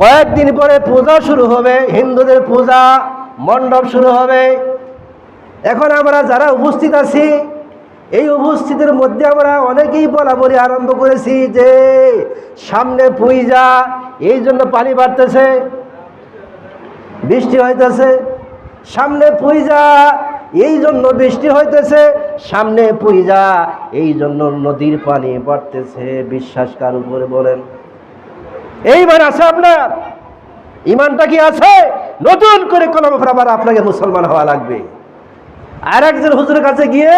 কয়েকদিন পরে পূজা শুরু হবে, হিন্দুদের পূজা, মণ্ডপ শুরু হবে। এখন আমরা যারা উপস্থিত আছি, এই উপস্থিতির মধ্যে আমরা অনেকেই বলা বলি আরম্ভ করেছি যে সামনে পূজা, এই জন্য পানি বাড়তেছে, বৃষ্টি হইতেছে, সামনে পূজা, এই জন্য বৃষ্টি হইতেছে, সামনে পূজা, এই জন্য নদীর পানি বাড়তেছে। বিশ্বাস কার উপরে বলেন? এইবার আছে আপনার। ইমানটা কি আছে? নতুন করে কলম আবার আপনাকে মুসলমান হওয়া লাগবে। আর একজন হুজুরের কাছে গিয়ে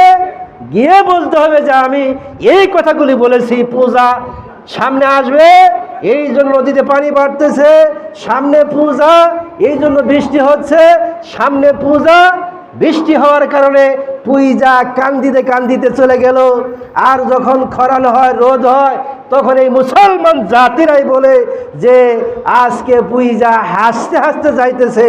গিয়ে বলতে হবে যে আমি এই কথাগুলি বলেছি, পূজা সামনে আসবে, এই জন্য নদীতে পানি বাড়তেছে, সামনে পূজা, এই জন্য বৃষ্টি হচ্ছে, সামনে পূজা বৃষ্টি হওয়ার কারণে পুইজা কান্দিতে কান্দিতে চলে গেল। আর যখন খরান হয়, রোদ হয়, তখন এই মুসলমান জাতিরাই বলে যে, আজকে পুইজা হাসতে হাসতে যাইতেছে।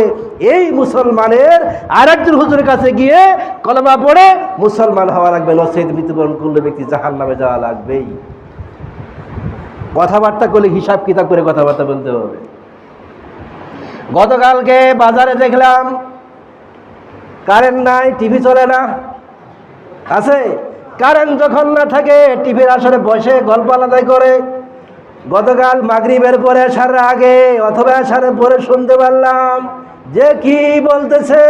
এই মুসলমানের আর একজন হুজুরের কাছে গিয়ে কলমা পড়ে মুসলমান হওয়া লাগবে নসেদ মৃত্যুবরণ করলে ব্যক্তি জাহান নামে যাওয়া লাগবেই। কথাবার্তা করলে হিসাব কিতাব করে কথাবার্তা বলতে হবে। গতকালকে বাজারে দেখলাম কারেন্ট নাই, টিভি চলে না। আছে? কারেন্ট যখন না থাকে, টিভির আসরে বসে গল্প আলাদাই করে। গতকাল মাগরিবের পরে আসার আগে অথবা আসারের পরে শুনতে পারলাম যে কি বলতেছে,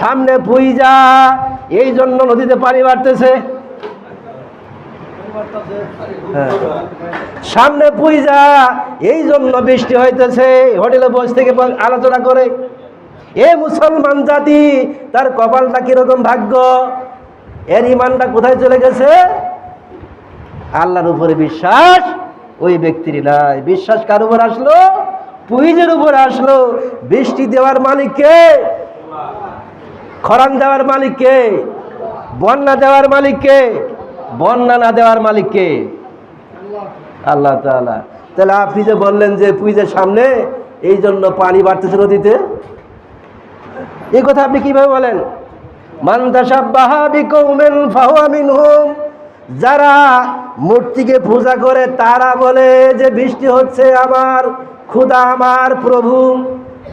সামনে পুইজা, এই জন্য নদীতে পানি বাড়তেছে। হ্যাঁ। সামনে পুইজা, এই জন্য বৃষ্টি হইতেছে। হোটেলে বসে থেকে আলোচনা করে। এ মুসলমান জাতি, তার কপালটা কীরকম ভাগ্য? এর ইমানটা কোথায় চলে গেছে? আল্লাহর উপরে বিশ্বাস, ওই ব্যক্তির নাই। বিশ্বাস কার উপর আসলো? পুইজের উপর আসলো। বৃষ্টি দেওয়ার মালিককে খরান দেওয়ার মালিককে বন্যা দেওয়ার মালিককে বন্যা না দেওয়ার মালিককে আল্লাহ তাহলে আপনি যে বললেন যে পুইজের সামনে এই জন্য পানি বাড়তেছে নদীতে? এই কথা আপনি কীভাবে বলেন? যারা মূর্তিকে পূজা করে, তারা বলে যে বৃষ্টি হচ্ছে আমার ক্ষুদা আমার প্রভু।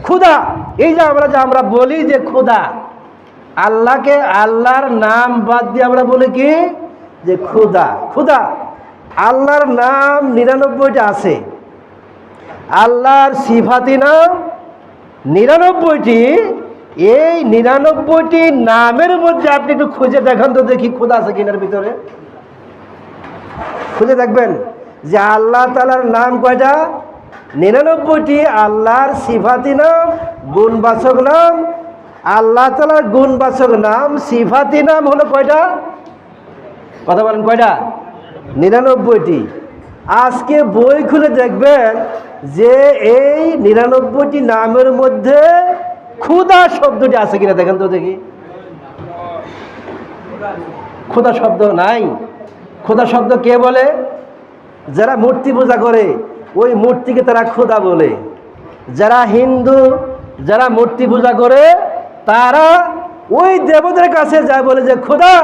ক্ষুদা এই যে আমরা যে আমরা বলি যে ক্ষুদা আল্লাহকে আল্লাহর নাম বাদ দিয়ে আমরা বলি কি? যে ক্ষুদা ক্ষুদা আল্লাহর নাম নিরানব্বইটা আছে। আল্লাহর সিফাতি নাম নিরানব্বইটি এই নিরানব্বইটি নামের মধ্যে আপনি একটু খুঁজে দেখান তো দেখি খোদা আছে কিনার ভিতরে। খুঁজে দেখবেন যে আল্লাহ তালার নাম কয়টা? নিরানব্বইটি আল্লাহর সিফাতি নাম, গুণবাচক নাম। আল্লাহ তালার গুণবাচক নাম, সিফাতি নাম হলো কয়টা? কথা বলেন কয়টা? নিরানব্বইটি। আজকে বই খুলে দেখবেন যে এই নিরানব্বইটি নামের মধ্যে ক্ষুধা শব্দটি আছে কিনা দেখেন তো দেখি। ক্ষুধা শব্দ নাই। ক্ষুধা শব্দ কে বলে? যারা মূর্তি পূজা করে, ওই মূর্তিকে তারা ক্ষুধা বলে। যারা হিন্দু, যারা মূর্তি পূজা করে, তারা ওই দেবতার কাছে যায় বলে যে খোদা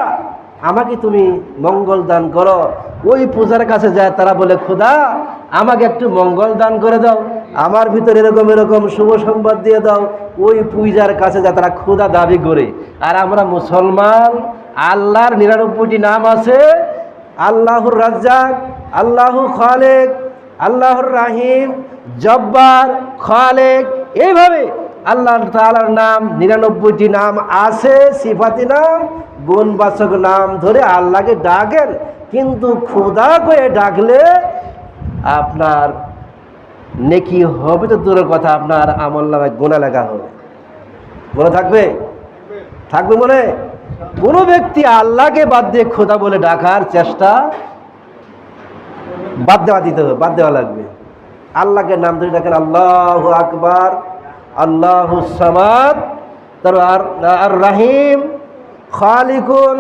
আমাকে তুমি মঙ্গল দান করো। ওই পূজার কাছে যায়, তারা বলে, খোদা, আমাকে একটু মঙ্গল দান করে দাও। আমার ভিতরে এরকম এরকম শুভ সংবাদ দিয়ে দাও। ওই পূজার কাছে যায়, তারা খোদা দাবি করে। আর আমরা মুসলমান, আল্লাহর নিরানব্বইটি নাম আছে। আল্লাহুর রাজ্জাক আল্লাহ খালেক, আল্লাহর রাহিম, জব্বার, খালেক, এইভাবে আল্লাহ তাআলার নাম, নিরানব্বইটি নাম আছে, সিফাতি নাম, গুণবাচক নাম ধরে আল্লাহকে ডাকেন। কিন্তু খোদা করে ডাকলে আপনার নেকি হবে তো দূরের কথা, আপনার আমল নামায় গোনা লেখা হবে। মনে থাকবে? থাকবে মনে? কোনো ব্যক্তি আল্লাহকে বাদ দিয়ে খোদা বলে ডাকার চেষ্টা বাদ দেওয়া দিতে হবে, বাদ দেওয়া লাগবে। আল্লাহকে নাম ধরে ডাকেন আল্লাহ আকবার। আল্লাহ সামাদ আর আর রাহিম খালিকুন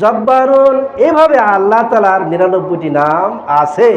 জব্বারুন এভাবে আল্লাহ তালার নিরানব্বইটি নাম আছে।